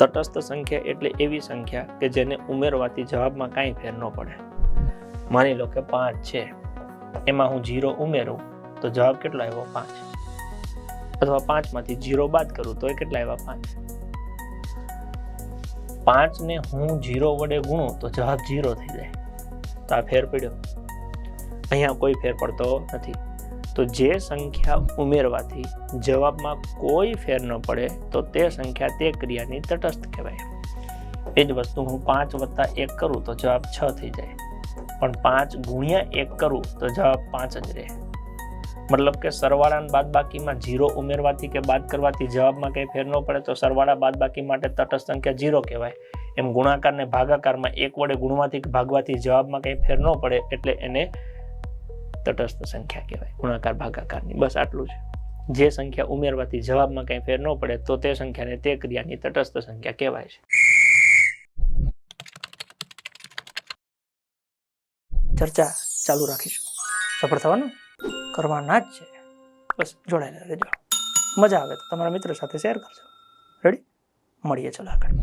તટસ્થ સંખ્યા એટલે એવી સંખ્યા કે જેને ઉમેરવાથી જવાબમાં કાંઈ ફેર ન પડે. માની લો કે પાંચ છે. એમાં હું જીરો ઉમેરું તો જવાબ કેટલો આવ્યો? પાંચ. અથવા પાંચમાંથી જીરો બાદ કરું તો એ કેટલા આવ્યા? પાંચ. પાંચને હું જીરો વડે ગુણું તો જવાબ જીરો થઈ જાય. તો આ ફેર પડ્યો. અહીંયા કોઈ ફેર પડતો નથી. તો જે સંખ્યા ઉમેરવાથી જવાબમાં કોઈ ફેર ન પડે, તો તે સંખ્યા તે ક્રિયાની તટસ્થ કહેવાય. એ જ વસ્તુ હું પાંચ વત્તા એક કરું તો જવાબ છ થઈ જાય. પણ પાંચ ગુણ્યા એક કરું તો જવાબ પાંચ જ રહે. મતલબ કે સરવાળા બાદ બાકીમાં જીરો ઉમેરવાથી કે બાદ કરવાથી જવાબમાં કંઈ ફેર ન પડે તો સરવાળા બાદ બાકી માટે તટસ્થ સંખ્યા જીરો કહેવાય. એમ ગુણાકારને ભાગાકારમાં એક વડે ગુણવાથી ભાગવાથી જવાબમાં કંઈ ફેર ન પડે એટલે એને તટસ્થ સંખ્યા કહેવાય, ગુણાકાર, ભાગાકારની. બસ આટલું છે જે સંખ્યા ઉમેરવાથી જવાબમાં કંઈ ફેર ન પડે, તો તે સંખ્યાને તે ક્રિયાની તટસ્થ સંખ્યા કહેવાય છે. ચર્ચા ચાલુ રાખીશું. સફળ થવાનું? કરવાના જ છે. બસ જોડાયેલા રહેજો. મજા આવે તો તમારા મિત્રો સાથે શેર કરજો. રેડી મળીએ ચલો આગળ.